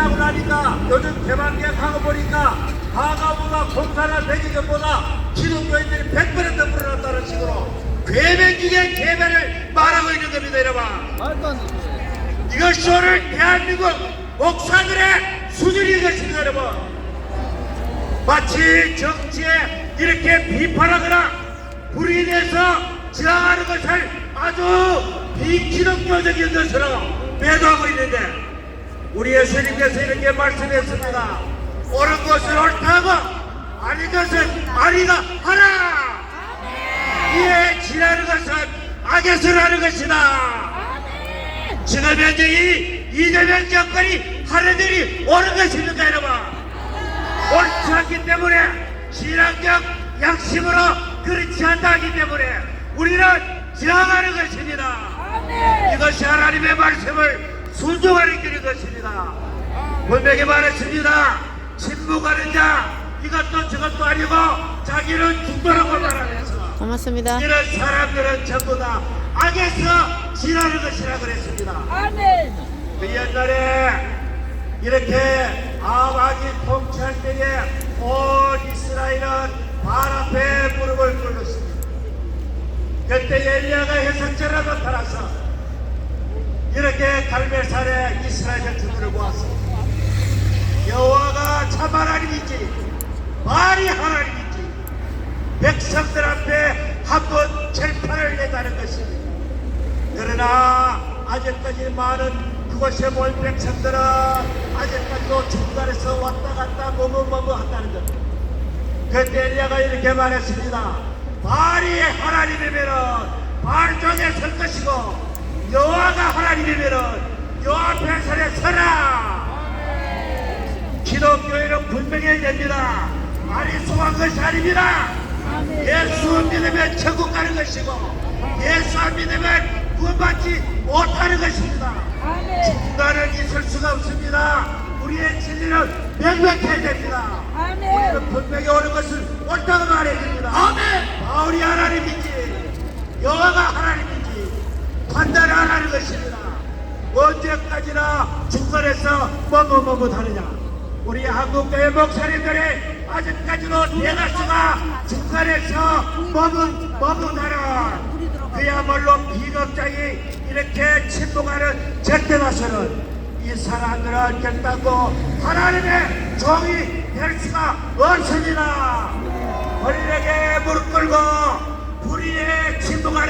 끝나고 나니까 요즘 개방계획하고 보니까 하가보다 공사를 되기 전보다 기독교인들이 100배는 더 불어났다는 식으로 괴변 중에 괴변을 말하고 있는 겁니다 여러분 말도 안 되죠. 이것이 대한민국 목사들의 수준인 것입니다 여러분 마치 정치에 이렇게 비판하거나 불의에 대해서 저항하는 것을 아주 비기독교적인 것으로 매도하고 있는데 우리 예수님께서 이렇게 말씀했습니다. 옳은 것을 옳다고 아닌 것은 아니가 하라. 이에 지나는 것은 악에서 나는 것이다. 지금 현재 이 이재명 정권이 하는 일이 옳은 것입니까 여러분? 옳지 않기 때문에 신앙적 양심으로 그렇지 않다기 때문에 우리는 저항하는 것입니다. 이것이 하나님의 말씀을 순종하는 길인 것입니다 분명히 말했습니다 침묵하는 자 이것도 저것도 아니고 자기는 죽도록 말하면서 고맙습니다. 이런 사람들은 전부 다 악에서 지나는 것이라 그랬습니다 아멘. 그 옛날에 이렇게 아마기 통치할 때에 온 이스라엘은 발 앞에 무릎을 꿇었습니다. 그때 엘리야가 해석자로 나타나서 이렇게 갈멜산에 이스라엘 전투들을 보았습니다. 여호와가 참 하나님이지 말이 하나님이지 백성들 앞에 한번 절판을 내다는 것입니다. 그러나 아직까지 많은 그곳에 모인 백성들은 아직까지도 중간에서 왔다 갔다 머뭇머뭇 한다는 것. 그때 엘리야가 이렇게 말했습니다. 발이 하나님이면은 발 중에 설 것이고 여호와가 하나님이면은 여호와 앞에 설에 서라. 기독교인은 분명해야 됩니다. 말이 속한 것이 아닙니다. 예수 믿으면 천국 가는 것이고 예수 안 믿으면 구원받지 못하는 것입니다. 중간은 있을 수가 없습니다. 우리의 진리는 명백해야 됩니다. 우리는 분명히 오는 것을 옳다고 말해야 됩니다. 아멘. 바울이 하나님이지 여호와가 하나님이지 판단을 안 것입니다. 언제까지나 중간에서 머뭇머뭇하느냐. 우리 한국교회 목사님들이 아직까지도 대다수가 중간에서 머뭇 머뭇하는 그야말로 비겁자이 이렇게 침묵하는 절대다수는 이 사람들은 결단코 하나님의 종이 될 수가 없습니다. 어린에게 무릎 꿇고 불의에 침묵하는 이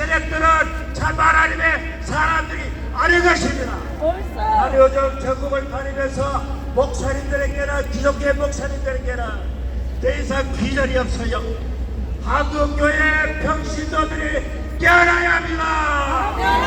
세력들은 참 하나님의 사람들이 아닌 것입니다. 나는 요즘 전국을 다니면서 목사님들에게는 기독교 목사님들에게는 더 이상 비전이 없어요. 한국교회 평신도들이 깨어나야 합니다.